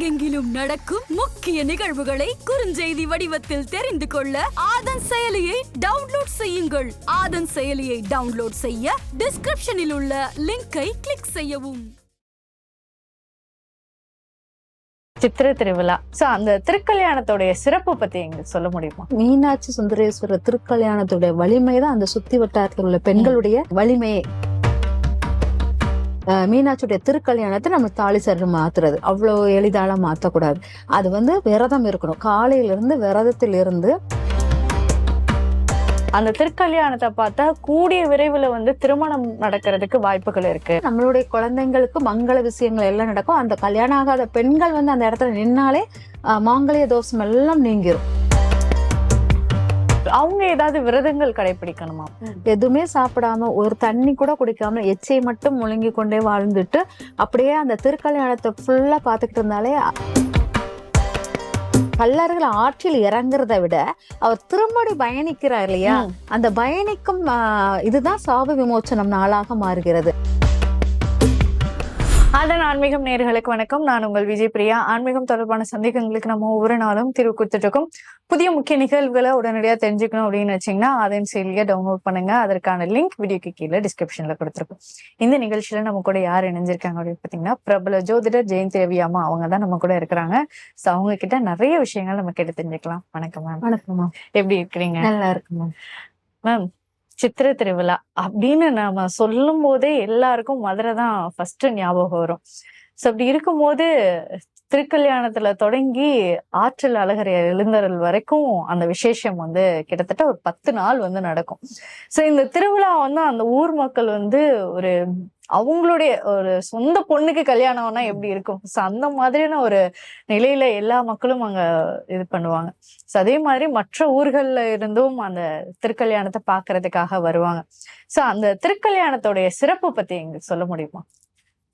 உலகெங்கிலும் நடக்கும் முக்கிய நிகழ்வுகளை குறுஞ்செய்தி வடிவத்தில் தெரிந்து கொள்ள ஆதன் செயலியை டவுன்லோட் செய்யுங்கள். ஆதன் செயலியை டவுன்லோட் செய்ய டிஸ்கிரிப்ஷனில் உள்ள லிங்கை கிளிக் செய்யவும். சித்திர திருவிழா. சோ அந்த திருக்கல்யாணத்தோடைய சிறப்பு பத்தி எங்களுக்கு சொல்ல முடியுமா? மீனாட்சி சுந்தரேஸ்வரர் திருக்கல்யாணத்துடைய வலிமை தான் அந்த சுத்தி வட்டாரத்தில் உள்ள பெண்களுடைய வலிமையே. மீனாட்சியுடைய திருக்கல்யாணத்தை நம்ம தாலி சரி மாத்துறது. அவ்வளவு எளிதால மாத்தக்கூடாது. அது வந்து விரதம் இருக்கணும். காலையில இருந்து அந்த திருக்கல்யாணத்தை பார்த்தா கூடிய விரைவில் வந்து திருமணம் நடக்கிறதுக்கு வாய்ப்புகள் இருக்கு. நம்மளுடைய குழந்தைங்களுக்கு மங்கள விஷயங்கள் எல்லாம் நடக்கும். அந்த கல்யாணம் ஆகாத பெண்கள் வந்து அந்த இடத்துல நின்னாலே அஹ் மாங்கல்ய தோஷம் எல்லாம் நீங்கிரும். அவங்க ஏதாவது விரதங்கள் கடைபிடிக்கணுமா? எதுவுமே சாப்பிடாம ஒரு தண்ணி கூட குடிக்காம எச்சை மட்டும் முழுங்கி கொண்டே வாழ்ந்துட்டு அப்படியே அந்த திருக்கல்யாணத்தை ஃபுல்லா பாத்துக்கிட்டு இருந்தாலே கல்லர்கள் ஆற்றில் இறங்குறத விட அவர் திரும்படி பயணிக்கிறார் இல்லையா? அந்த பயணிக்கும் இதுதான் சாப விமோச்சனம் நாளாக மாறுகிறது. அதன் ஆன்மீகம் நேர்களுக்கு வணக்கம். நான் உங்கள் விஜய் பிரியா. ஆன்மீகம் தொடர்பான சந்தேகங்களுக்கு நம்ம ஒவ்வொரு நாளும் தீர்வு கொடுத்துட்டு இருக்கோம். புதிய முக்கிய நிகழ்வுகளை உடனடியாக தெரிஞ்சுக்கணும் அப்படின்னு வச்சீங்கன்னா அதன் செயலியை டவுன்லோட் பண்ணுங்க. அதற்கான லிங்க் வீடியோக்கு கீழே டிஸ்கிரிப்ஷன்ல கொடுத்துருக்கோம். இந்த நிகழ்ச்சியில நம்ம கூட யார் இணைஞ்சிருக்காங்க அப்படின்னு பார்த்தீங்கன்னா பிரபல ஜோதிடர் ஜெயந்தி ரவி அம்மா. அவங்க தான் நம்ம கூட இருக்கிறாங்க. ஸோ அவங்க கிட்ட நிறைய விஷயங்கள் நம்ம கேட்டு தெரிஞ்சுக்கலாம். வணக்கம் மேம் வணக்கம்மா எப்படி இருக்கிறீங்க? நல்லா இருக்குமா மேம் சித்திர திருவிழா அப்படின்னு நாம சொல்லும் போதே எல்லாருக்கும் மதுரை தான் ஃபர்ஸ்ட் ஞாபகம் வரும். ஸோ அப்படி இருக்கும்போது திருக்கல்யாணத்துல தொடங்கி ஆற்றல் அழகர் எழுந்தருள் வரைக்கும் அந்த விசேஷம் வந்து கிட்டத்தட்ட ஒரு பத்து நாள் வந்து நடக்கும். ஸோ இந்த திருவிழா வந்து அந்த ஊர் மக்கள் வந்து ஒரு அவங்களுடைய ஒரு சொந்த பொண்ணுக்கு கல்யாணம்னா எப்படி இருக்கும்? ஸோ அந்த மாதிரியான ஒரு நிலையில எல்லா மக்களும் அங்க இது பண்ணுவாங்க. ஸோ அதே மாதிரி மற்ற ஊர்கள்ல இருந்தும் அந்த திருக்கல்யாணத்தை பார்க்கறதுக்காக வருவாங்க. ஸோ அந்த திருக்கல்யாணத்தோடைய சிறப்பு பத்தி எங்களுக்கு சொல்ல முடியுமா?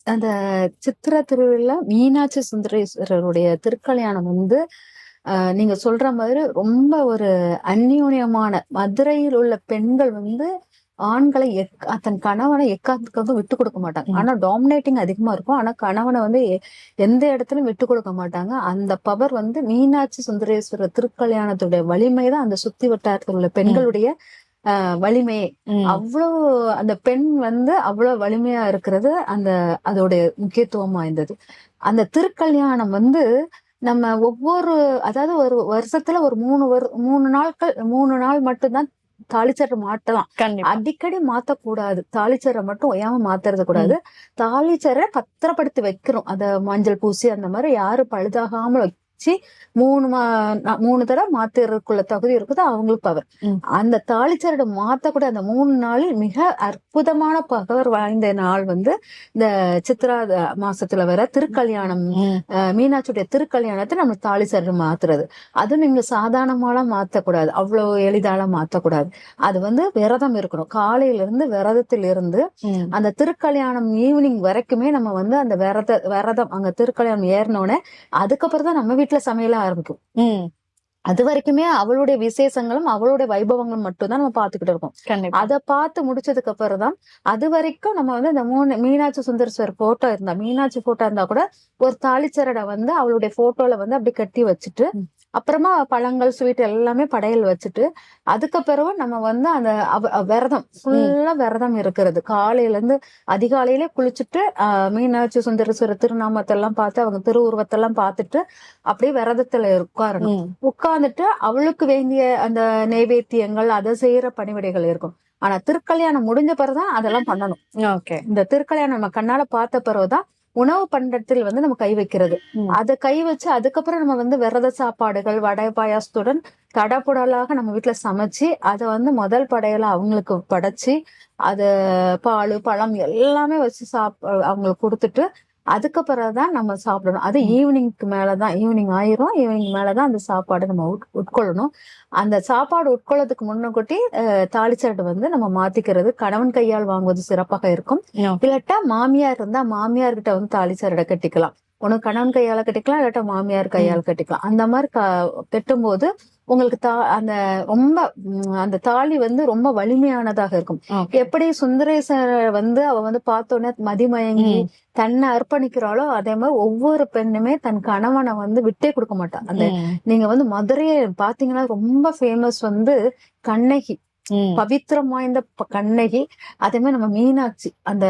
அந்த சித்திர திருவிழா மீனாட்சி சுந்தரேஸ்வரருடைய திருக்கல்யாணம் வந்து ஆஹ், நீங்க சொல்ற மாதிரி ரொம்ப ஒரு அந்யோன்யமான மதுரையில் உள்ள பெண்கள் வந்து ஆண்களை எக் தன் கணவனை எக்காத்துக்கு விட்டு கொடுக்க மாட்டாங்க. ஆனா டாமினேட்டிங் அதிகமா இருக்கும். ஆனா கணவனை வந்து எந்த இடத்துலயும் விட்டு கொடுக்க மாட்டாங்க. அந்த பவர் வந்து மீனாட்சி சுந்தரேஸ்வரர் திருக்கல்யாணத்துடைய வலிமை தான் அந்த சுத்தி வட்டாரத்தில் உள்ள பெண்களுடைய ஆஹ், வலிமையே. அவ்வளவு அந்த பெண் வந்து அவ்வளவு வலிமையா இருக்கிறது அந்த அதோடைய முக்கியத்துவம் வாய்ந்தது. அந்த திருக்கல்யாணம் வந்து நம்ம ஒவ்வொரு அதாவது ஒரு வருஷத்துல ஒரு மூணு வரு மூணு நாட்கள் மூணு நாள் மட்டும்தான் தாலிச்சட்டை மாட்டலாம். அடிக்கடி மாத்தக்கூடாது. தாலிச்சரை மட்டும் ஒய்யாம மாத்துறது கூடாது. தாலிச்சரை பத்திரப்படுத்தி வைக்கிறோம் அத மஞ்சள் பூசி அந்த மாதிரி யாரும் பழுதாகாம வச்சு மூணு மா மூணு தடவை மாத்துறதுக்குள்ள தகுதி இருக்குது அவங்களுக்கு பவர். அந்த தாலிச்சரடை மாத்தக்கூடிய அந்த மூணு நாளில் மிக அற்புதமான பகவர் வாய்ந்த நாள் வந்து இந்த சித்ரா மாசத்துல வர திருக்கல்யாணம் மீனாட்சியுடைய திருக்கல்யாணத்தை நம்ம தாலி சரடு மாத்துறது. அது நீங்க சாதாரணமாலாம் மாத்தக்கூடாது. அவ்வளவு எளிதால மாத்தக்கூடாது. அது வந்து விரதம் இருக்கணும். காலையில இருந்து விரதத்தில் இருந்து. அந்த திருக்கல்யாணம் ஈவினிங் வரைக்குமே நம்ம வந்து அந்த விரத விரதம் அங்க திருக்கல்யாணம் ஏறினோடனே அதுக்கப்புறம் தான் நம்ம வீட்டுல சமையல ஆரம்பிக்கும். அது வரைக்குமே அவளுடைய விசேஷங்களும் அவளுடைய வைபவங்களும் மட்டும்தான் நம்ம பாத்துக்கிட்டு இருக்கோம் அதை பார்த்து முடிச்சதுக்கு அப்புறம் தான் அது வரைக்கும் நம்ம வந்து இந்த மூணு மீனாட்சி சுந்தரேஸ்வர் போட்டோ இருந்தா மீனாட்சி போட்டோ இருந்தா கூட ஒரு தாளிச்சரடை வந்து அவளுடைய போட்டோல வந்து அப்படி கட்டி வச்சுட்டு. அப்புறமா பழங்கள் ஸ்வீட் எல்லாமே படையல் வச்சுட்டு அதுக்கப்புறம் நம்ம வந்து அந்த விரதம் ஃபுல்லா விரதம் இருக்கிறது. காலையில இருந்து அதிகாலையிலே குளிச்சுட்டு மீனாட்சி சுந்தரேஸ்வரர் திருநாமத்தை எல்லாம் பார்த்து அவங்க திருவுருவத்தை எல்லாம் பார்த்துட்டு அப்படியே விரதத்துல உட்காரணும். உட்கார்ந்துட்டு அவளுக்கு வேண்டிய அந்த நைவேத்தியங்கள் அதை செய்யற பணிவிடைகள் இருக்கும். ஆனா திருக்கல்யாணம் முடிஞ்ச பிறகுதான் அதெல்லாம் பண்ணணும். ஓகே. இந்த திருக்கல்யாணம் நம்ம கண்ணால பார்த்த பிறகுதான் உணவு பண்டத்தில் வந்து நம்ம கை வைக்கிறது. அதை கை வச்சு அதுக்கப்புறம் நம்ம வந்து விரத சாப்பாடுகள் வடை பாயாசத்துடன் தடப்புடலாக நம்ம வீட்டுல சமைச்சு அதை வந்து முதல் படையலா அவங்களுக்கு படைச்சு அத பால் பழம் எல்லாமே வச்சு சாப் அவங்களுக்கு கொடுத்துட்டு அதுக்கு பிறகுதான் நம்ம சாப்பிடணும். அது ஈவினிங்க்கு மேலதான் ஈவினிங் ஆயிரும். ஈவினிங் மேலதான் அந்த சாப்பாடு நம்ம உட்- உட்கொள்ளணும். அந்த சாப்பாடு உட்கொள்ளதுக்கு முன்னக்கூட்டி தாளிச்சரடு வந்து நம்ம மாத்திக்கிறது. கணவன் கையால் வாங்குவது சிறப்பாக இருக்கும். இல்லாட்டா மாமியார் இருந்தா மாமியார் கிட்ட வந்து தாலிச்சரடை கட்டிக்கலாம். உனக்கு கணவன் கையால கட்டிக்கலாம் இல்லாட்டா மாமியார் கையால கட்டிக்கலாம். அந்த மாதிரி க- கட்டும்போது உங்களுக்கு தா அந்த ரொம்ப அந்த தாலி வந்து ரொம்ப வலிமையானதாக இருக்கும். எப்படி சுந்தரேசர் வந்து அவ வந்து பார்த்தோன்னே மதிமயங்கி. தன்னை அர்ப்பணிக்கிறாளோ அதே மாதிரி ஒவ்வொரு பெண்ணுமே தன் கணவனை வந்து விட்டே கொடுக்க மாட்டா அந்த. நீங்க வந்து மதுரையை பாத்தீங்கன்னா ரொம்ப ஃபேமஸ் வந்து கண்ணகி. பவித்திரம் வாய்ந்த கண்ணகி அதே மாதிரி நம்ம மீனாட்சி அந்த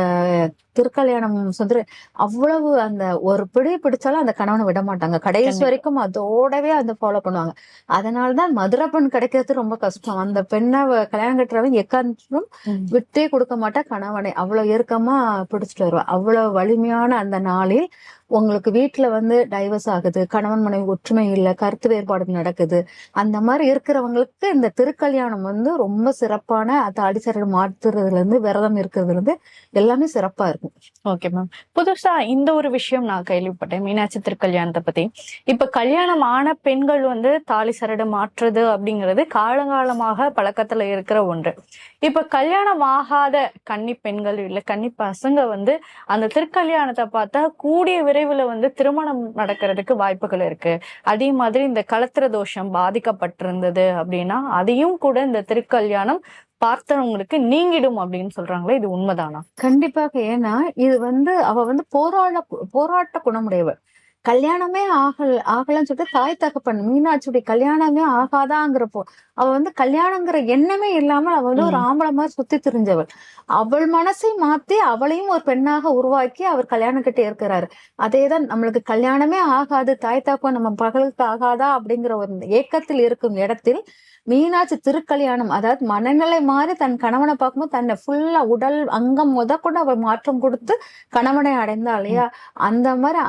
திருக்கல்யாணம் சுந்தர அவ்வளவு அந்த ஒரு பிடி பிடிச்சாலும் அந்த கணவனை விட மாட்டாங்க. கடைசி. வரைக்கும் அதோடவே அந்த ஃபாலோ பண்ணுவாங்க. அதனாலதான் மதுரை பெண் கிடைக்கிறது ரொம்ப கஷ்டம். அந்த பெண்ணை கல்யாணம் கட்டுறவன் எக்காரணம் ம். விட்டே கொடுக்க மாட்டா கணவனை. அவ்வளவு இறுக்கமா பிடிச்சிட்டு வருவா. அவ்வளவு வலிமையான அந்த நாளில் உங்களுக்கு வீட்டுல வந்து டைவர்ஸ் ஆகுது கணவன் மனைவி ஒற்றுமை இல்ல கருத்து வேறுபாடு நடக்குது. அந்த மாதிரி இருக்கிறவங்களுக்கு இந்த திருக்கல்யாணம் வந்து ரொம்ப சிறப்பான தாடி சரடு மாத்துறதுல இருந்து விரதம் இருக்கிறதுல இருந்து எல்லாமே சிறப்பா இருக்கும். ஓகே மேம் புதுசா இந்த ஒரு விஷயம் நான் கேள்விப்பட்டேன். மீனாட்சி திருக்கல்யாணத்தை பத்தி. இப்ப கல்யாணம் ஆன பெண்கள் வந்து தாலி சரடு மாற்றுறது அப்படிங்கிறது காலங்காலமாக பழக்கத்துல இருக்கிற ஒன்று. இப்ப கல்யாணம் ஆகாத கன்னி பெண்கள் இல்ல கன்னி பசங்க வந்து அந்த திருக்கல்யாணத்தை பார்த்தா கூடிய விரைவில் வந்து திருமணம் நடக்கிறதுக்கு வாய்ப்புகள் இருக்கு. அதே மாதிரி இந்த கலத்திர தோஷம் பாதிக்கப்பட்டிருந்தது அப்படின்னா அதையும் கூட இந்த திருக்கல்யாணம் பார்த்தவங்களுக்கு நீங்கிடும் அப்படின்னு சொல்றாங்களே இது உண்மைதானா? கண்டிப்பாக. ஏன்னா இது வந்து அவ வந்து போராட போராட்ட குணமுடையவள். கல்யாணமே ஆகல ஆகலன்னு சொல்லிட்டு தாய் தகப்பன் மீனாட்சியுடைய கல்யாணமே ஆகாதாங்கிறப்போ அவ வந்து கல்யாணங்கிற எண்ணமே இல்லாமல் அவ வந்து ஒரு ஆம்பளை மாதிரி சுத்தி திரிஞ்சவள். அவள் மனசை மாத்தி அவளையும் ஒரு பெண்ணாக உருவாக்கி அவர் கல்யாணம் கட்டி இருக்கிறாரு. அதேதான் நம்மளுக்கு கல்யாணமே ஆகாது தாய் தகப்பன் நம்ம பகலுக்கு ஆகாதா அப்படிங்கிற ஒரு ஏக்கத்தில் இருக்கும் இடத்தில் மீனாட்சி திருக்கல்யாணம் அதாவது மனநிலை மாறி தன் கணவனை பார்க்கும்போது தன்னை ஃபுல்லா உடல் அங்கம் முத கூட அவள் மாற்றம் கொடுத்து கணவனை அடைந்தா இல்லையா? அந்த மாதிரி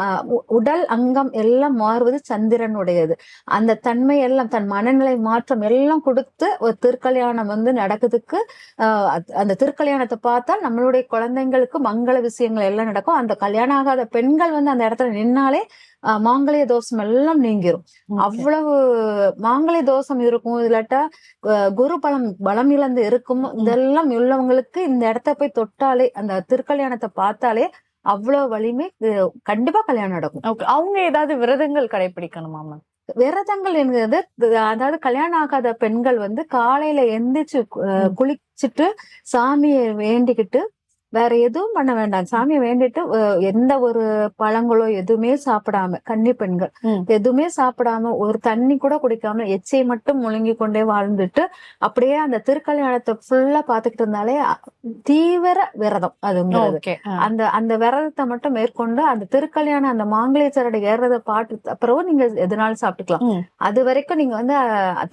உடல் அங்கம் எல்லாம் மாறுவது சந்திரனுடையது. அந்த தன்மை எல்லாம் தன் மனநிலை மாற்றம் எல்லாம் கொடுத்து ஒரு திருக்கல்யாணம் வந்து நடக்குதுக்கு அத்- அந்த திருக்கல்யாணத்தை பார்த்தா நம்மளுடைய குழந்தைங்களுக்கு மங்கள விஷயங்கள் எல்லாம் நடக்கும். அந்த கல்யாணம் ஆகாத பெண்கள் வந்து அந்த இடத்துல நின்னாலே மாங்கல்ய தோஷம் எல்லாம் நீங்கிரும். அவ்வளவு மாங்கல்ய தோஷம் இருக்கும். இல்லாட்டா குரு பலம் பலம் இழந்து இருக்கும். இதெல்லாம் உள்ளவங்களுக்கு இந்த இடத்த போய் தொட்டாலே அந்த திருக்கல்யாணத்தை பார்த்தாலே அவ்வளவு வலிமை. கண்டிப்பா கல்யாணம் நடக்கும். அவங்க ஏதாவது விரதங்கள் கடைபிடிக்கணுமா மேம் விரதங்கள் என்கிறது அதாவது கல்யாணம் ஆகாத பெண்கள் வந்து காலையில எந்திரிச்சு குளிச்சுட்டு சாமியை வேண்டிக்கிட்டு வேற எதுவும் பண்ண வேண்டாம் சாமியை வேண்டிட்டு எந்த ஒரு பழங்களோ எதுவுமே சாப்பிடாம கன்னி பெண்கள். எதுவுமே சாப்பிடாம ஒரு தண்ணி கூட குடிக்காம எச்சை மட்டும் முழுங்கி கொண்டே வாழ்ந்துட்டு அப்படியே அந்த திருக்கல்யாணத்தை ஃபுல்லா பாத்துக்கிட்டு இருந்தாலே தீவிர விரதம் அதுங்கிறது. அந்த அந்த விரதத்தை மட்டும் மேற்கொண்டு அந்த திருக்கல்யாணம் அந்த மாங்கல்ய சரடு ஏறத பாட்டு அப்புறம் நீங்க எதுனாலும் சாப்பிட்டுக்கலாம். அது வரைக்கும் நீங்க வந்து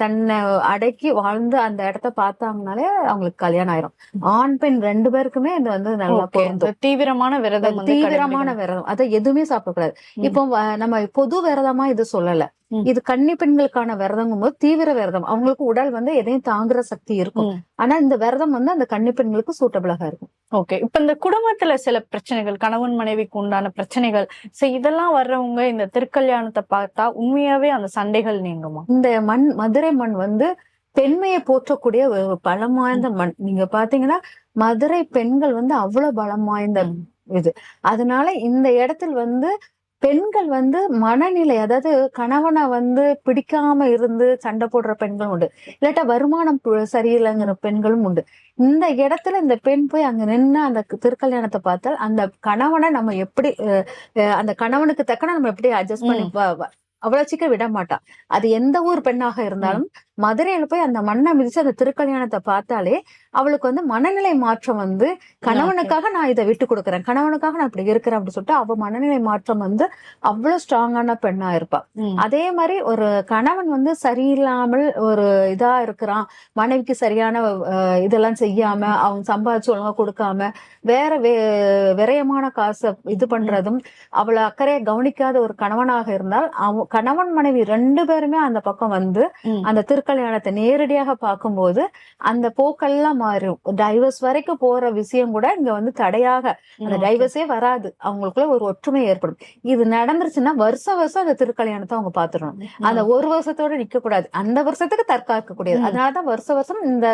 தன்னை அடக்கி வாழ்ந்து அந்த இடத்த பார்த்தாங்கனாலே அவங்களுக்கு கல்யாணம் ஆயிரும். ஆண் பெண் ரெண்டு பேருக்குமே இது வந்து நல்லா பொருந்தும். தீவிரமான விரதம் தீவிரமான விரதம். அதை எதுவுமே சாப்பிடக்கூடாது. இப்போ நம்ம பொது விரதமா இது சொல்லல. இது கன்னி பெண்களுக்கான விரதங்கும் போது தீவிர விரதம். அவங்களுக்கு உடல் வந்து எதையும் தாங்குற சக்தி இருக்கும். ஆனா இந்த விரதம் வந்து அந்த கன்னி பெண்களுக்கு சூட்டபிளாக இருக்கும். ஓகே. இப்ப இந்த குடும்பத்துல சில பிரச்சனைகள் கணவன் மனைவிக்கு உண்டான பிரச்சனைகள் சோ இதெல்லாம் வர்றவங்க இந்த திருக்கல்யாணத்தை பார்த்தா உண்மையாவே அந்த சண்டைகள் நீங்குமா? இந்த மண் மதுரை மண் வந்து பெண்மையை போற்றக்கூடிய ஒரு பலம் வாய்ந்த மண். நீங்க பாத்தீங்கன்னா மதுரை பெண்கள் வந்து அவ்வளவு பலம் வாய்ந்த. இது. அதனால இந்த இடத்தில் வந்து பெண்கள் வந்து மனநிலை அதாவது கணவனை வந்து பிடிக்காம இருந்து சண்டை போடுற பெண்களும் உண்டு. இல்லாட்டா வருமானம் சரியில்லைங்கிற பெண்களும் உண்டு. இந்த இடத்துல இந்த பெண் போய் அங்க நின்று அந்த திருக்கல்யாணத்தை பார்த்தால் அந்த கணவனை நம்ம எப்படி அந்த கணவனுக்கு தக்கன நம்ம எப்படி அட்ஜஸ்ட் பண்ணி அவ்வளவு சீக்கிரம் விட மாட்டா. அது எந்த ஊர் பெண்ணாக இருந்தாலும் மதுரையில போய் அந்த மண்ணை மிதிச்சு அந்த திருக்கல்யாணத்தை பார்த்தாலே அவளுக்கு வந்து மனநிலை மாற்றம் வந்து கணவனுக்காக நான் இதை விட்டு கொடுக்குறேன் கணவனுக்காக நான் இப்படி இருக்கிறேன் அப்படின்னு சொல்லிட்டு அவ மனநிலை மாற்றம் வந்து அவ்வளவு ஸ்ட்ராங்கான பெண்ணா இருப்பா. அதே மாதிரி ஒரு கணவன் வந்து சரியில்லாமல் ஒரு இதா இருக்கிறான் மனைவிக்கு சரியான இதெல்லாம் செய்யாம அவங்க சம்பாதிச்சு ஒழுங்கா கொடுக்காம வேற வே விரயமான காசை இது பண்றதும் அவளை அக்கறையை கவனிக்காத ஒரு கணவனாக இருந்தால் அவ கணவன் மனைவி ரெண்டு பேருமே அந்த பக்கம் வந்து. அந்த திரு திருக்கல்யாணத்தை நேரடியாக பார்க்கும்போது அந்த போக்கெல்லாம் மாறும். டைவர்ஸ் வரைக்கும் போற விஷயம் கூட இங்க வந்து தடையாக அந்த டைவர்ஸே வராது. அவங்களுக்குள்ள ஒரு ஒற்றுமை ஏற்படும். இது நடந்துருச்சுன்னா வருஷம் வருஷம் அந்த திருக்கல்யாணத்தை அவங்க பாத்துடணும் அந்த ஒரு வருஷத்தோட நிக்க கூடாது அந்த வருஷத்துக்கு தற்காக்க கூடியது. அதனாலதான் வருஷ வருஷம் இந்த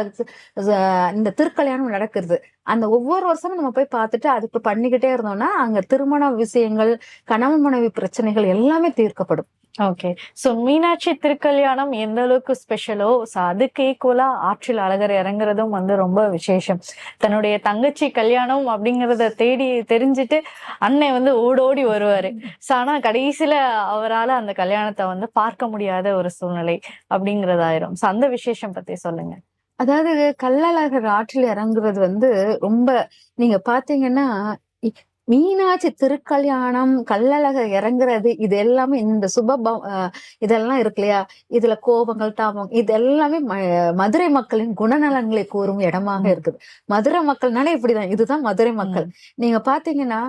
இந்த திருக்கல்யாணம் நடக்கிறது அந்த ஒவ்வொரு வருஷமும் நம்ம போய் பார்த்துட்டு அதுக்கு பண்ணிக்கிட்டே இருந்தோம்னா அங்க திருமண விஷயங்கள் கணவன் மனைவி பிரச்சனைகள் எல்லாமே தீர்க்கப்படும். ஓகே சோ மீனாட்சி திருக்கல்யாணம் எந்த அளவுக்கு ஸ்பெஷலோ ஸோ அதுக்கு ஈக்குவலா ஆற்றில் அழகர் இறங்குறதும் வந்து ரொம்ப விசேஷம். தன்னுடைய தங்கச்சி கல்யாணம் அப்படிங்கறத தேடி தெரிஞ்சுட்டு அண்ணன் வந்து ஓடோடி வருவாரு. சோ ஆனா கடைசியில அவரால அந்த கல்யாணத்தை வந்து பார்க்க முடியாத ஒரு சூழ்நிலை அப்படிங்கிறதாயிரும். சோ அந்த விசேஷம் பத்தி சொல்லுங்க. அதாவது கள்ளழகர் ஆற்றில் இறங்குறது வந்து ரொம்ப நீங்க பாத்தீங்கன்னா மீனாட்சி திருக்கல்யாணம் கள்ளழகர் இறங்குறது இது எல்லாமே இந்த சுப இதெல்லாம் இருக்கு இல்லையா? இதுல கோபங்கள் தாபம் இது எல்லாமே மதுரை மக்களின் குணநலன்களை கூறும் இடமாக. இருக்குது. மதுரை மக்கள்னாலே இப்படிதான். இதுதான் மதுரை மக்கள். நீங்க பாத்தீங்கன்னா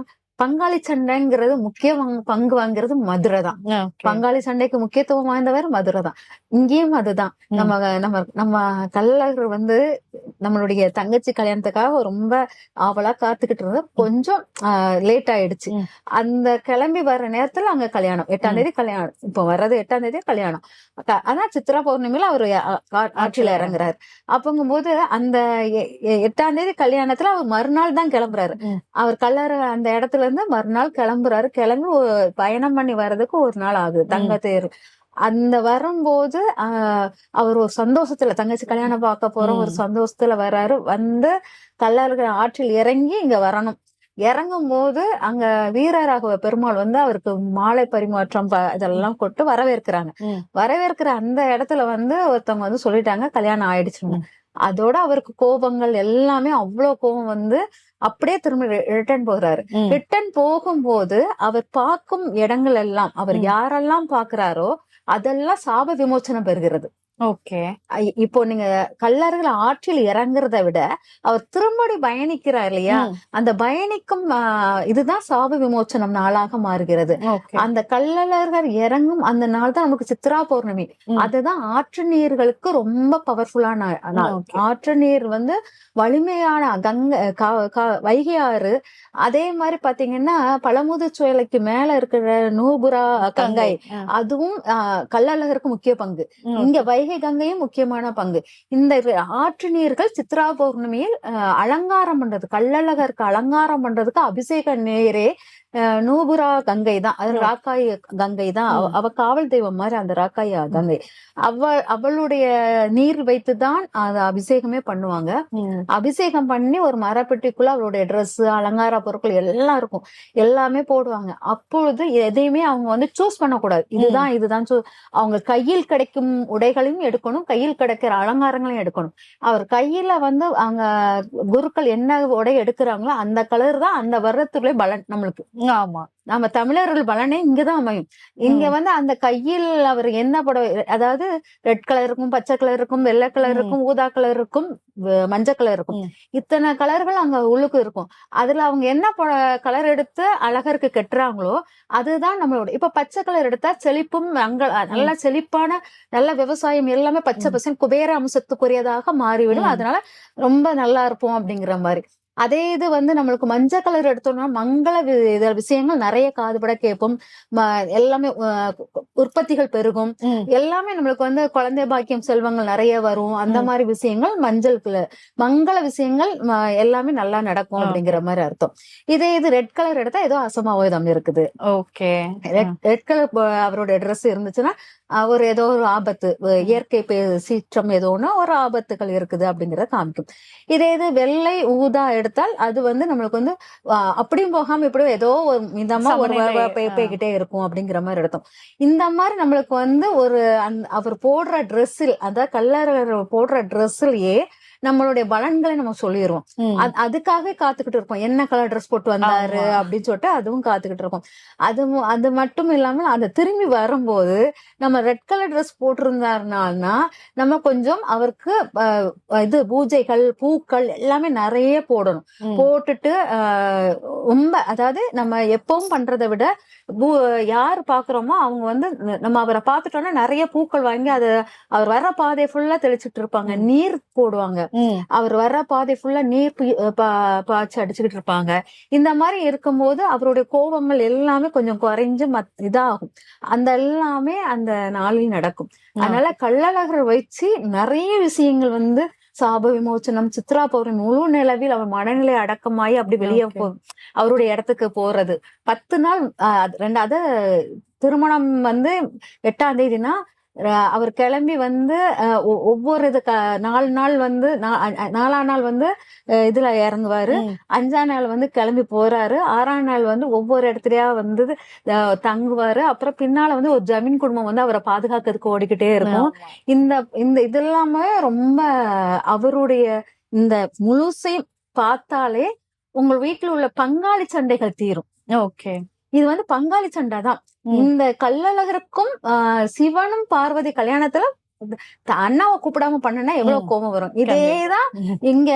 பங்காளி சண்டைங்கிறது முக்கிய பங்கு வாங்குறது மதுரை தான். பங்காளி சண்டைக்கு முக்கியத்துவம் வாய்ந்தவர் மதுரை தான். இங்கேயும் அதுதான். நம்ம நம்ம நம்ம கள்ளழகர் வந்து நம்மளுடைய தங்கச்சி கல்யாணத்துக்காக ரொம்ப ஆவலா காத்துக்கிட்டு இருந்தது. கொஞ்சம் லேட் ஆயிடுச்சு. அந்த கிளம்பி வர்ற நேரத்துல அங்க கல்யாணம். எட்டாம் தேதி கல்யாணம். இப்ப வர்றது எட்டாம் தேதி கல்யாணம். அதான் சித்ரா பௌர்ணமியில அவரு ஆட்சியில இறங்குறாரு. அப்பங்கும்போது அந்த எட்டாம் தேதி கல்யாணத்துல அவர் மறுநாள் தான் கிளம்புறாரு. அவர் கல்லற அந்த இடத்துல இருந்து மறுநாள் கிளம்புறாரு. கிளம்பி பயணம் பண்ணி வர்றதுக்கு ஒரு நாள் ஆகுது. தங்க தேர். அந்த வரும்போது அவர் ஒரு சந்தோஷத்துல தங்கச்சி கல்யாணம் பார்க்க போறோம் ஒரு. சந்தோஷத்துல வர்றாரு வந்து கல்லறுகிற ஆற்றில் இறங்கி இங்க வரணும். இறங்கும் போது அங்க வீரராகவ பெருமாள் வந்து அவருக்கு மாலை பரிமாற்றம் இதெல்லாம் கொட்டு வரவேற்கிறாங்க. வரவேற்கிற அந்த இடத்துல வந்து ஒருத்தவங்க வந்து சொல்லிட்டாங்க கல்யாணம் ஆயிடுச்சுன்னு. அதோட அவருக்கு கோபங்கள் எல்லாமே அவ்வளவு கோபம் வந்து அப்படியே திரும்ப ரிட்டர்ன் போகிறாரு. ரிட்டர்ன் போகும்போது அவர் பார்க்கும் இடங்கள் எல்லாம் அவர். யாரெல்லாம் பார்க்கிறாரோ அதெல்லாம் சாப விமோச்சனம் பெறுகிறது ஓகே இப்போ நீங்க கல்லர்கள் ஆற்றில் இறங்குறத விட அவர் திரும்படி பயணிக்கிறார் இல்லையா. அந்த பயணிக்கும் இதுதான் சாப விமோச்சனம் நாளாக மாறுகிறது அந்த கள்ளழகர் இறங்கும் அந்த நாள் தான் நமக்கு சித்ரா பௌர்ணமி. அதுதான் ஆற்று நீர்களுக்கு ரொம்ப பவர்ஃபுல்லான நாள். ஆற்று நீர் வந்து வலிமையான கங்கை வைகை ஆறு அதே மாதிரி பாத்தீங்கன்னா பழமுதிர்ச்சோலைக்கு மேல இருக்கிற நூபுரா கங்கை. அதுவும் ஆஹ், கள்ளழகருக்கு முக்கிய பங்கு. இங்க வைகை கங்கையும் முக்கியமான பங்கு. இந்த ஆற்று நீர்கள் சித்ரா பௌர்ணமியில் அலங்காரம் பண்றது கள்ளழகருக்கு அலங்காரம் பண்றதுக்கு அபிஷேக நீரே நூபுரா கங்கை தான். அது. ராக்காய் கங்கை தான். அவ- காவல் தெய்வம் மாதிரி அந்த ராக்காய் கங்கை. அவ அவளுடைய நீர் வைத்துதான் அதை அபிஷேகமே பண்ணுவாங்க. அபிஷேகம் பண்ணி ஒரு மரப்பெட்டிக்குள்ள அவளுடைய Dress அலங்கார பொருட்கள் எல்லாம் இருக்கும். எல்லாமே போடுவாங்க. அப்பொழுது எதையுமே அவங்க வந்து சூஸ் பண்ணக்கூடாது. இதுதான் இதுதான் அவங்க கையில் கிடைக்கும் உடைகளையும் எடுக்கணும். கையில் கிடைக்கிற அலங்காரங்களையும் எடுக்கணும். அவர் கையில வந்து அவங்க குருக்கள் என்ன உடை எடுக்கிறாங்களோ அந்த கலர் தான் அந்த வருடத்துக்குள்ளே பலன் நம்மளுக்கு. ஆமா நம்ம தமிழர்கள் பலனே இங்கதான் அமையும் இங்க. வந்து அந்த கையில் அவர் என்ன புடவை அதாவது ரெட் கலர் இருக்கும் பச்சை கலர் இருக்கும் வெள்ளை கலர். இருக்கும் ஊதா கலர் இருக்கும் மஞ்சள் கலர் இருக்கும். இத்தனை கலர்கள் அங்க உள்ளுக்கு இருக்கும் அதுல அவங்க என்ன கலர் எடுத்து அழகருக்கு கெட்டுறாங்களோ அதுதான் நம்மளோட இப்ப பச்சை கலர் எடுத்தா செழிப்பும் அங்க நல்ல செழிப்பான நல்ல விவசாயம் எல்லாமே பச்சை. பசங்க குபேர அம்சத்துக்குரியதாக மாறிவிடும். அதனால ரொம்ப நல்லா இருப்போம் அப்படிங்கிற மாதிரி அதே இது வந்து நம்மளுக்கு மஞ்சள் கலர் எடுத்தோம்னா மங்கள விஷயங்கள் நிறைய காதுபட கேட்போம். எல்லாமே உற்பத்திகள் பெருகும். எல்லாமே நம்மளுக்கு வந்து குழந்தை பாக்கியம் செல்வங்கள் நிறைய வரும். அந்த. மாதிரி விஷயங்கள் மஞ்சள் மங்கள விஷயங்கள் எல்லாமே நல்லா நடக்கும். அப்படிங்கிற மாதிரி அர்த்தம். இதே இது ரெட் கலர் எடுத்தா ஏதோ அசமாவேதம் இருக்குது. ஓகே. ரெட் கலர் அவரோட Dress இருந்துச்சுன்னா ஒரு ஏதோ ஒரு ஆபத்து இயற்கை சீற்றம் ஏதோ ஒண்ணு ஒரு ஆபத்துகள் இருக்குது அப்படிங்கறத காமிக்கும். இதே இது வெள்ளை ஊதா எடுத்தால் அது வந்து நம்மளுக்கு வந்து அப்படியும் போகாம இப்படியும் ஏதோ ஒரு மிதமா ஒரு. போய்கிட்டே இருக்கும் அப்படிங்கிற மாதிரி எடுத்தோம் இந்த மாதிரி நம்மளுக்கு வந்து ஒரு அவர் போடுற ட்ரெஸ்ஸில் அதாவது கல்லர் போடுற ட்ரெஸ்ஸிலேயே நம்மளுடைய பலன்களை நம்ம சொல்லிடுவோம் அதுக்காகவே காத்துக்கிட்டு இருப்போம். என்ன கலர் ட்ரெஸ் போட்டு வந்தாரு. அப்படின்னு சொல்லிட்டு அதுவும் காத்துக்கிட்டு இருக்கோம் அது அது மட்டும் இல்லாம அந்த திரும்பி வரும்போது நம்ம ரெட் கலர் ட்ரெஸ் போட்டிருந்தாருனால்னா நம்ம கொஞ்சம் அவருக்கு இது பூஜைகள் பூக்கள் எல்லாமே நிறைய போடணும். போட்டுட்டு ரொம்ப அதாவது நம்ம எப்பவும் பண்றதை விட பூ- யார் பாக்குறோமோ அவங்க வந்து நம்ம அவரை பார்த்துட்டோம்னா நிறைய பூக்கள் வாங்கி அதை அவர் வர்ற பாதை ஃபுல்லா தெளிச்சிட்டு இருப்பாங்க. நீர் போடுவாங்க. அவர் வர்ற பாதை ஃபுல்லா நீர் பாய்ச்சி அடிச்சுக்கிட்டு இருப்பாங்க. இந்த மாதிரி இருக்கும்போது அவருடைய கோபங்கள் எல்லாமே கொஞ்சம் குறைஞ்சு மத் இதாகும். அந்த எல்லாமே அந்த நாளில் நடக்கும். அதனால கள்ளழகர் வச்சு நிறைய விஷயங்கள் வந்து சாப விமோச்சனம் சித்ரா பௌர்ணமி முழு நிலவில் அவர் மனநிலை அடக்கமாயி அப்படி வெளியே. போ அவருடைய இடத்துக்கு போறது. பத்து நாள் ரெண்டாவது திருமணம் வந்து எட்டாம் தேதினா அவர் கிளம்பி வந்து ஒவ்வொரு இது நாலு நாள் வந்து நா- அ- நாலாம் நாள் வந்து இதுல இறங்குவாரு. அஞ்சாம் நாள் வந்து கிளம்பி போறாரு. ஆறாம் நாள் வந்து ஒவ்வொரு இடத்துலயா வந்து தங்குவாரு. அப்புறம் பின்னால வந்து ஒரு ஜமீன் குடும்பம் வந்து அவரை பாதுகாக்கிறதுக்கு ஓடிக்கிட்டே இருக்கும். இந்த இந்த இதெல்லாமே ரொம்ப அவருடைய இந்த முழுசையும் பார்த்தாலே உங்க வீட்டுல உள்ள பங்காளி சண்டைகள் தீரும். ஓகே. இது வந்து பங்காளி சண்டை தான். இந்த கள்ளழகருக்கும் ஆஹ், சிவனும் பார்வதி கல்யாணத்துல அண்ணாவை கூப்பிடாம பண்ணுனா எவ்வளவு. கோபம் வரும் இதேதான் இங்க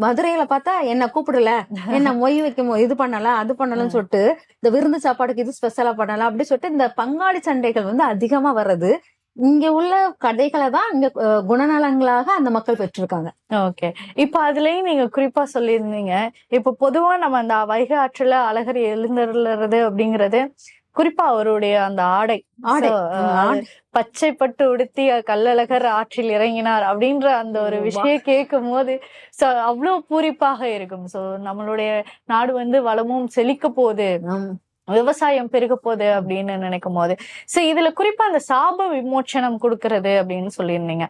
மதுரையில பார்த்தா என்ன கூப்பிடல என்ன மொய் வைக்க இது பண்ணல அது பண்ணலன்னு. சொல்லிட்டு இந்த விருந்து சாப்பாடுக்கு இது ஸ்பெஷலா பண்ணலாம் அப்படி சொல்லிட்டு இந்த பங்காளி சண்டைகள் வந்து அதிகமா வர்றது இங்க உள்ள கதைகளை தான் இங்க குணநலங்களாக அந்த மக்கள் பெற்றிருக்காங்க. ஓகே. இப்ப அதுலயும் நீங்க குறிப்பா சொல்லியிருந்தீங்க. இப்ப பொதுவா நம்ம அந்த வைகை ஆற்றுல அழகர் எழுந்தருளுறது அப்படிங்கறது குறிப்பா அவருடைய அந்த ஆடை. பச்சை பட்டு உடுத்தி கள்ளழகர் ஆற்றில் இறங்கினார் அப்படின்ற அந்த ஒரு. விஷயம் கேட்கும் போது சோ அவ்வளவு பூரிப்பாக இருக்கும். சோ நம்மளுடைய நாடு வந்து வளமும் செழிக்க போகுது. விவசாயம் பெருக போகுது அப்படின்னு நினைக்கும் போது சோ இதுல குறிப்பா அந்த சாப விமோச்சனம் கொடுக்கறது அப்படின்னு சொல்லியிருந்தீங்க.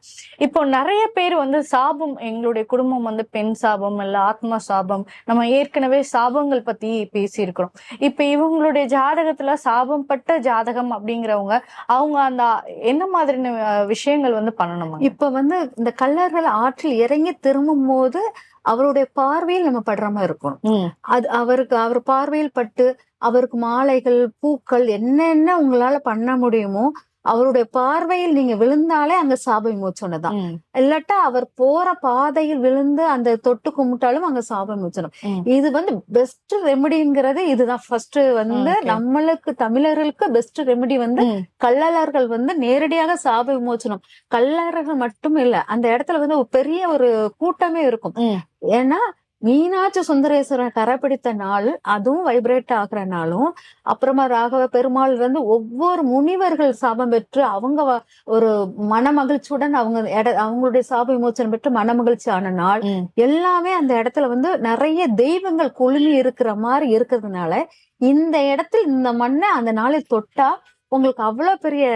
இப்போ நிறைய பேர் வந்து சாபம் எங்களுடைய குடும்பம் வந்து பெண் சாபம் இல்ல ஆத்மா சாபம் நம்ம ஏற்கனவே சாபங்கள் பத்தி பேசியிருக்கிறோம். இப்ப இவங்களுடைய ஜாதகத்துல சாபம் பட்ட ஜாதகம் அப்படிங்கிறவங்க அவங்க அந்த என்ன மாதிரியான விஷயங்கள் வந்து பண்ணணுமா இப்ப வந்து இந்த கல்லர்கள் ஆற்றில் இறங்கி திரும்பும் போது அவருடைய பார்வையில் நம்ம படுற மாதிரி இருக்கணும். அது அவருக்கு அவர் பார்வையில் பட்டு அவருக்கு மாலைகள் பூக்கள் என்னென்ன உங்களால பண்ண முடியுமோ அவருடைய பார்வையில் நீங்க விழுந்தாலே அங்க சாப விமோச்சனம் தான். இல்லாட்டா அவர் போற பாதையில் விழுந்து அந்த தொட்டு கும்பிட்டாலும் அங்க சாப விமோச்சனம். இது வந்து பெஸ்ட் ரெமெடிங்கிறது இதுதான். ஃபர்ஸ்ட் வந்து. நம்மளுக்கு தமிழர்களுக்கு பெஸ்ட் ரெமெடி வந்து கள்ளழகர்கள் வந்து நேரடியாக சாப விமோச்சனம். கள்ளழகர்கள் மட்டும் இல்ல அந்த இடத்துல வந்து பெரிய ஒரு கூட்டமே இருக்கும். ஏன்னா மீனாட்சி சுந்தரேஸ்வரன் கரைப்பிடித்த நாள் அதுவும் வைப்ரேட் ஆகுற நாளும் அப்புறமா ராகவ பெருமாள் வந்து ஒவ்வொரு முனிவர்கள் சாபம் பெற்று அவங்க ஒரு மனமகிழ்ச்சியுடன் அவங்க இட- அவங்களுடைய சாப விமோச்சனம் பெற்று மனமகிழ்ச்சி ஆன நாள். எல்லாமே அந்த இடத்துல வந்து நிறைய தெய்வங்கள் குழுமி இருக்கிற மாதிரி இருக்கிறதுனால இந்த இடத்தில் இந்த மண்ணை அந்த நாளில் தொட்டா உங்களுக்கு அவ்வளவு பெரிய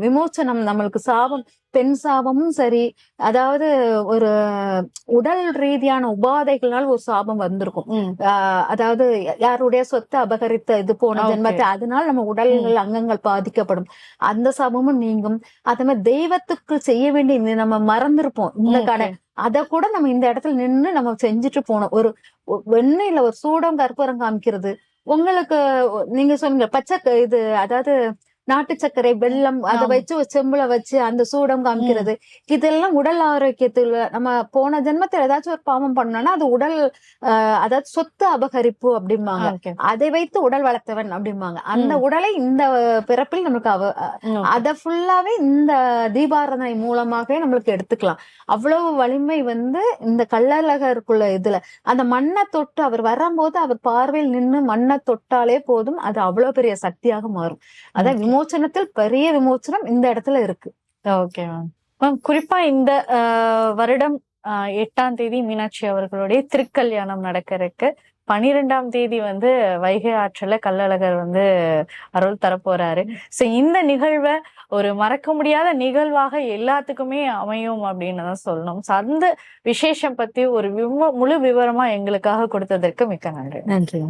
விமோச்சனம் நம்மளுக்கு சாபம் பெண் சாபமும் சரி அதாவது ஒரு உடல் ரீதியான உபாதைகளால் ஒரு சாபம் வந்திருக்கும். அதாவது யாருடைய சொத்தை அபகரித்த இது போன. ஜென்மத்தை அதனால நம்ம உடல்கள் அங்கங்கள் பாதிக்கப்படும். அந்த சாபமும் நீங்கும். அதே மாதிரி தெய்வத்துக்கு செய்ய வேண்டிய நம்ம மறந்திருப்போம். இந்த. கடை. அத கூட நம்ம இந்த இடத்துல நின்னு நம்ம செஞ்சுட்டு போனோம் ஒரு வெண்ணெயில ஒரு சூடம் கற்பூரம் காமிக்கிறது. உங்களுக்கு நீங்க சொன்னீங்க பச்சை இது அதாவது நாட்டு சர்க்கரை வெல்லம் அதை. வச்சு செம்புல வச்சு அந்த சூடம் காமிக்கிறது. இதெல்லாம் உடல் ஆரோக்கியத்துல நம்ம போன ஜென்மத்துல ஏதாச்சும் ஒரு பாவம் பண்ணோம்னா அது உடல் அதாவது சொத்து அபகரிப்பு அப்படிம்பாங்க. அதை வைத்து உடல் வளர்த்தவன் அப்படிம்பாங்க. அந்த உடலை இந்த பிறப்பில் நமக்கு அவ. அத ஃபுல்லாவே இந்த தீபாராதனை மூலமாகவே நம்மளுக்கு எடுத்துக்கலாம். அவ்வளவு வலிமை வந்து இந்த கள்ளழகருக்குள்ள இதுல. அந்த மண்ணை தொட்டு அவர் வரும்போது அவர் பார்வையில் நின்னு மண்ணை தொட்டாலே போதும். அது அவ்வளவு பெரிய சக்தியாக மாறும். அதான். விமோச்சனத்தில் பெரிய விமோச்சனம் இந்த இடத்துல இருக்கு. Okay ma'am. மேம் குறிப்பா இந்த வருடம் எட்டாம் தேதி மீனாட்சி அவர்களுடைய திருக்கல்யாணம் நடக்க இருக்கு பனிரெண்டாம் தேதி வந்து வைகை ஆற்றுல கள்ளழகர் வந்து அருள் தரப்போறாரு. சோ இந்த நிகழ்வை ஒரு மறக்க முடியாத நிகழ்வாக எல்லாத்துக்குமே அமையும் அப்படின்னு தான் சொல்லணும். அந்த விசேஷம் பத்தி ஒரு விம- முழு விவரமா எங்களுக்காக கொடுத்ததற்கு மிக்க நன்றி. நன்றி